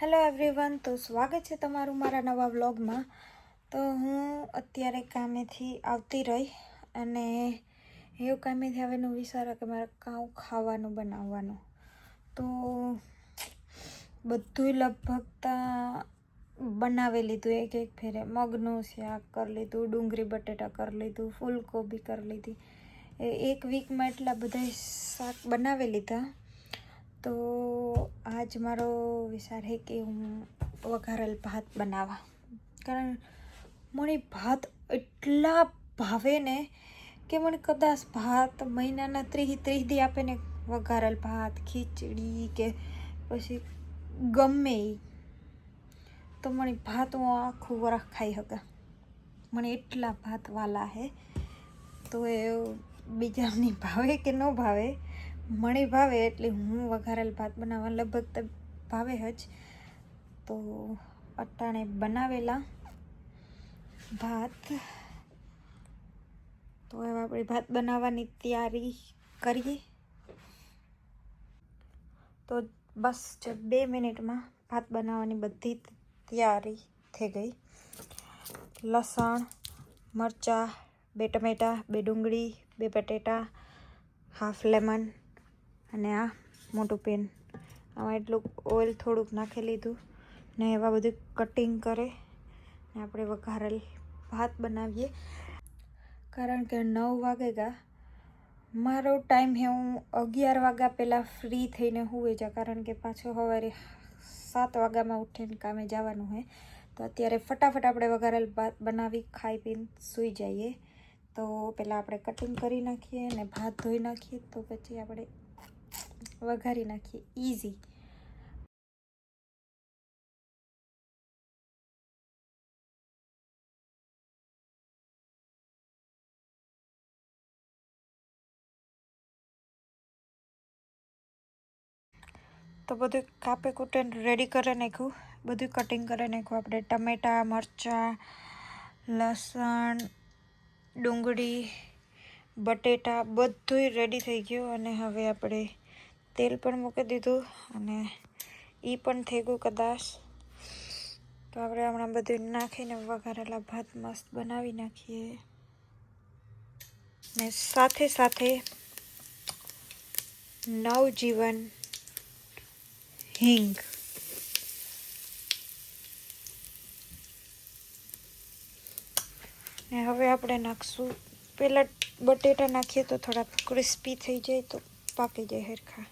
Hello everyone તો સ્વાગત છે તમારું મારા નવા વ્લોગમાં. તો હું અત્યારે કામેથી આવતી રહી અને એવું કામેથી આવેનું વિચારો કે મારે કાઉ ખાવાનું બનાવવાનું. તો બધું લગભગ બનાવી લીધું, એક એક ફેરે. મગનું શાક કરી લીધું, ડુંગળી, બટેટા કરી લીધું, ફૂલકોબી કરી લીધી. એક વીકમાં એટલા બધા શાક બનાવી લીધા. તો આજ મારો વિચાર છે કે હું વઘારેલ ભાત બનાવવા કારણ મને ભાત એટલા ભાવે ને કે મને કદાચ ભાત મહિનાના ત્રીસ ત્રીસ દી આપે ને વઘારેલ ભાત, ખીચડી કે પછી ગમે તો મને ભાત હું આખું વરસ ખાઈ શકા મને એટલા ભાત વાલા હે. તો એ બીજાની ભાવે કે ન ભાવે? મને ભાવે એટલે હું વઘારેલ ભાત બનાવવા લગભગ તો ભાવે જ. તો અટાણે બનાવેલા ભાત. તો હવે આપણે ભાત બનાવવાની તૈયારી કરીએ. તો બસ જો બે મિનિટમાં ભાત બનાવવાની બધી તૈયારી થઈ ગઈ. લસણ, મરચાં, બે ટમેટાં, બે ડુંગળી, બે બટેટા હાફ લેમન અને આ મોટું પેન. આમાં એટલું ઓઇલ થોડુંક નાખી લીધું ને એવા બધું કટિંગ કરે. ને આપણે વઘારેલ ભાત બનાવીએ. કારણ કે નવ વાગે ગા મારો ટાઈમ હે, હું અગિયાર વાગ્યા પહેલાં ફ્રી થઈને હુઈ જા. કારણ કે પાછો સવારે સાત વાગ્યામાં ઉઠીને કામે જવાનું હે. તો અત્યારે ફટાફટ આપણે વઘારેલ ભાત બનાવી ખાઈ પીને સૂઈ જઈએ. તો પહેલાં આપણે કટિંગ કરી નાખીએ અને ભાત ધોઈ નાખીએ. તો પછી આપણે વઘારી નાખીએ. ઇઝી તો બધું કાપે કૂટે રેડી કરી નાખ્યું. બધું કટિંગ કરી નાખ્યું. આપણે ટમેટાં, મરચાં, લસણ, ડુંગળી, બટેટા બધુંય રેડી થઈ ગયું. અને હવે આપણે તેલ પણ મૂકી દીધું અને એ પણ થઈ ગયું કદાચ. તો આપણે હમણાં બધું નાખીને વઘારેલા ભાત મસ્ત બનાવી નાખીએ. ને સાથે સાથે નવજીવન હિંગ. ને હવે આપણે નાખશું. પહેલાં બટેટા નાખીએ તો થોડાક ક્રિસ્પી થઈ જાય તો પાકી જાય હરખા.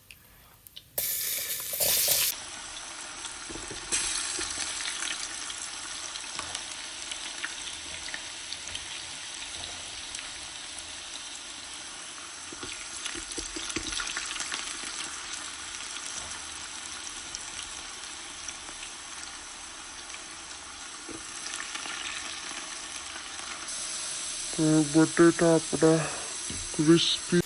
તો બટેટા આપણા ક્રિસ્પી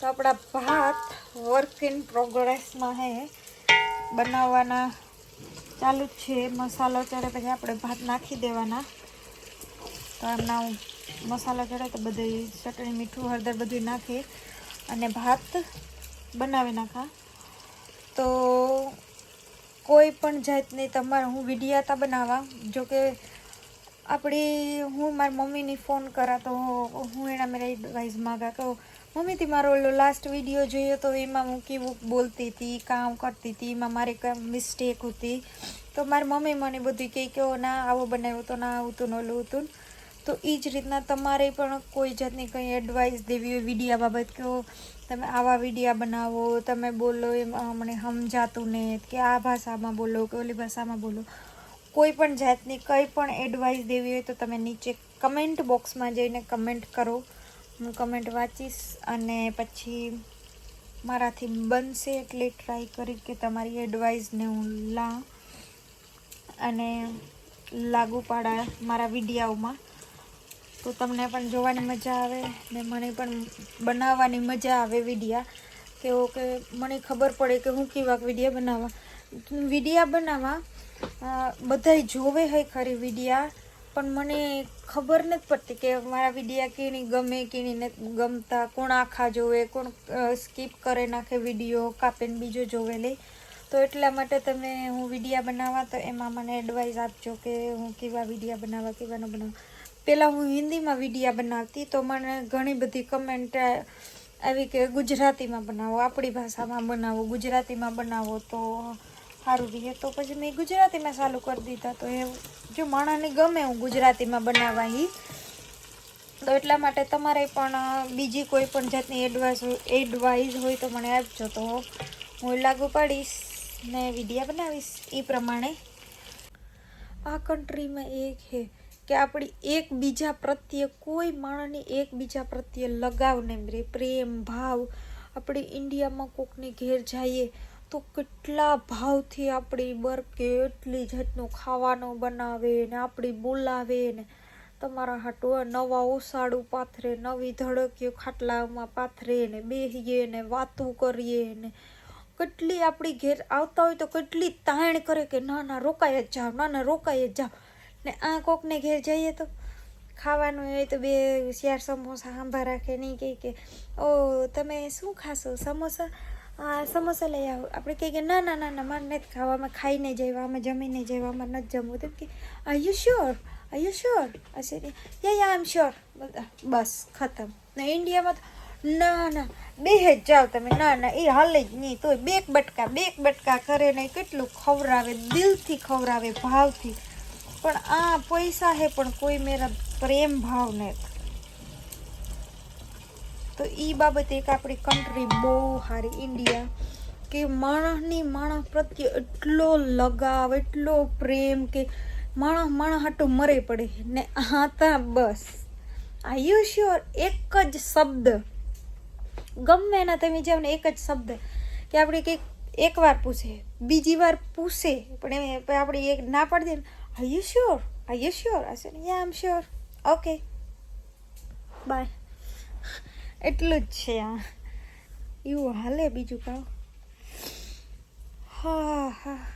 તો આપણા ભાત વર્ક ઇન પ્રોગ્રેસમાં હે. બનાવવાના ચાલુ જ છે. મસાલો ચડે પછી આપણે ભાત નાખી દેવાના. તો એમના મસાલો ચડે તો બધી ચટણી, મીઠું, હળદર બધું નાખી અને ભાત બનાવી નાખા. તો કોઈ પણ જાતની તમારે હું વિડીયાતા બનાવવા જોકે આપણી હું મારી મમ્મીની ફોન કરા તો હું એના મેરા એડવાઇસ માગા તો મમ્મીથી મારો ઓલો લાસ્ટ વીડિયો જોયો તો એમાં હું કેવું બોલતી હતી કામ કરતી હતી એમાં મારી કંઈ મિસ્ટેક હતી. તો મારી મમ્મી મને બધું કહે કે ના આવો બનાવ્યો તો ના આવું હતું ઓલું હતું તો એ જ રીતના તમારે પણ કોઈ જાતની કંઈ એડવાઇસ દેવી હોય વિડીયા બાબત કે "ઓ, તમે આવા વિડીયા બનાવો, તમે બોલો એમાં મને સમજાતું નહીં કે આ ભાષામાં બોલો, કે ઓલી ભાષામાં બોલો. કોઈ પણ જાતની કંઈ પણ એડવાઇસ દેવી હોય તો તમે નીચે કમેન્ટ બોક્સમાં જઈને કમેન્ટ કરો. હું કમેન્ટ વાંચીશ અને પછી મારાથી બનશે એટલે ટ્રાય કરી કે તમારી એડવાઇસને હું લા. અને લાગુ પાડા મારા વિડીયાઓમાં. તો તમને પણ જોવાની મજા આવે ને મને પણ બનાવવાની મજા આવે વિડીયા. કે ઓકે મને ખબર પડે કે હું કેવા વિડીયા બનાવવા વિડીયા બનાવવા બધાય જોવે હોય ખરી વિડીયા, પણ મને ખબર નથી પડતી કે મારા વિડીયા કેની ગમે, કેની નથી ગમતા, કોણ આખા જોવે, કોણ સ્કીપ કરે નાખે વીડિયો, કાપીને બીજો જોવે લે. તો એટલા માટે તમે હું વિડીયા બનાવવા તો એમાં મને એડવાઇસ આપજો કે હું કેવા વિડીયા બનાવવા કેવા ન બનાવવા પહેલાં હું હિન્દીમાં વિડીયા બનાવતી, તો મને ઘણી બધી કમેન્ટ આવી કે ગુજરાતીમાં બનાવો, આપણી ભાષામાં બનાવો, ગુજરાતીમાં બનાવો તો સારું રહે. તો પછી મેં ગુજરાતીમાં ચાલુ કરી દીધા. તો એ જો માણસને ગમે હું ગુજરાતીમાં બનાવવા ઈ તો એટલા માટે તમારે પણ બીજી કોઈ પણ જાતની એડવાઇસ એડવાઇસ હોય તો મને આપજો. તો હું લાગુ પાડીશ ને વિડીયા બનાવીશ એ પ્રમાણે. આ કન્ટ્રીમાં એક છે. કે આપણી એકબીજા પ્રત્યે કોઈ માણસની એકબીજા પ્રત્યે લગાવ નહીં રહે. પ્રેમ, ભાવ, આપણે ઇન્ડિયામાં કોકને ઘેર જઈએ તો કેટલા ભાવથી આપણી બર કેટલી જાતનું ખાવાનું બનાવે ને આપણી બોલાવે ને. તમારા હાટો નવા ઓસાડું પાથરે, નવી ધડકીઓ ખાટલામાં પાથરે ને બેહીએ ને વાતું કરીએ ને. કેટલી આપણી ઘેર આવતા હોય તો કેટલી તાણ કરે કે ના ના, રોકાઈ જ જાઓ, ના ના, રોકાઈ જ જાઓ. ને આ કોકને ઘેર જઈએ તો ખાવાનું હોય તો બે શિયાર સમોસા સાંભા રાખે, નહીં કહે કે, ઓ, તમે શું ખાશો? સમોસા? સમોસા લઈ આવો. આપણે કહીએ કે, ના ના ના ના, મારે નથી ખાવા. અમે ખાઈને જઈવા અમે જમીને જઈવા અમારે નથી જમવું. તેમ કે are you sure are you sure અસે yeah yeah I am sure બસ, ખતમ. ને ઇન્ડિયામાં તો, ના ના, બે જ જાઓ તમે. ના ના, એ હાલે જ નહીં, તોય બેક બટકા બેક બટકા કરે ને કેટલું ખવડાવે, દિલથી ખવડાવે, ભાવથી. પણ આ પૈસા હે પણ કોઈ મેરા પ્રેમ ભાવ નથી તો એ બાબતે એક આપણી કન્ટ્રી બહુ સારી ઇન્ડિયા કે માણસની માણસ પ્રત્યે એટલો લગાવ, એટલો પ્રેમ કે માણસ માણસ હાટું મરે પડે. ને આ તા બસ. આ યુ શ્યોર એક જ શબ્દ. ગમે એના તમે જાઓ ને એક જ શબ્દ. કે આપણે કંઈક એકવાર પૂછે, બીજી વાર પૂછે, પણ એ પછી આપણે એક ના પાડી દે are you sure Are you sure I said, Yeah, આમ શ્યોર ઓકે બાય એટલું જ છે આ. એવું હાલે બીજું કાવ હા હા.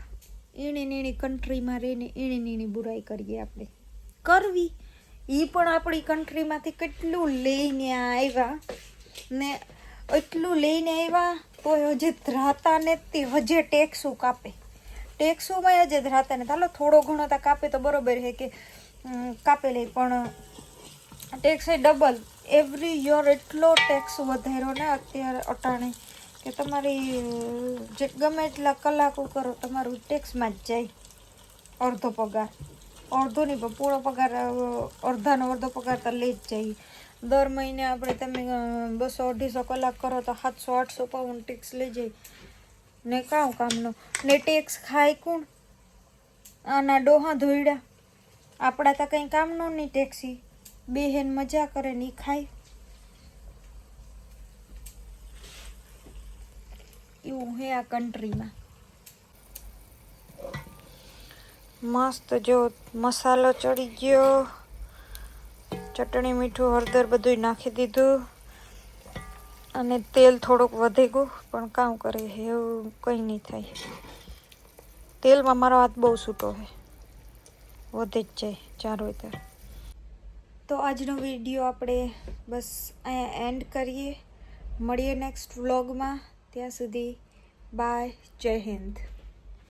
એણે એણી કન્ટ્રીમાં રહીને એણે એણી બુરાઈ કરીએ આપણે. કરવી. એ પણ આપણી કન્ટ્રીમાંથી કેટલું લઈને આવ્યા. ને એટલું લઈને આવ્યા તો હજે ધ્રાતાને તે હજે ટેક્સ કાપે. ટેક્સુમાં જ ધરાતા ને ચાલો થોડો ઘણો તો કાપે તો બરોબર છે કે કાપેલી પણ ટેક્સ એ ડબલ એવરી યર એટલો ટેક્સ વધાર્યો ને અત્યારે અટાણે કે તમારી, જે ગમે એટલા કલાકો કરો તમારું ટેક્સમાં જ જાય અડધો પગાર. અડધો નહીં, પણ પૂરો પગાર, અડધાનો અડધો પગાર તો લઈ જ જાય. દર મહિને આપણે તમે બસો અઢીસો કલાક કરો તો સાતસો આઠસો પાઉન્ડ ટેક્સ લઈ જાય. ને કાઉ કામનો? ને ટેક્સ ખાય કોણ? આના ડોહા ધોઈડા આપણા તો કંઈ કામનો નહીં ટેક્સી. બેહેન મજા કરે ને ખાય. એવું હે આ કન્ટ્રીમાં. મસ્ત જો મસાલો ચડી ગયો. ચટણી મીઠું હળદર બધું નાખી દીધું. અને તેલ થોડુંક વધી ગયું પણ કામ કરે છે, એવું કંઈ નહીં થાય. તેલમાં મારો હાથ બહુ છૂટો છે. વધે જ જાય ચાર ત્યારે તો. આજનો વીડિયો આપણે બસ અહીંયા એન્ડ કરીએ. મળીએ નેક્સ્ટ વ્લોગમાં ત્યાં સુધી બાય જય હિન્દ.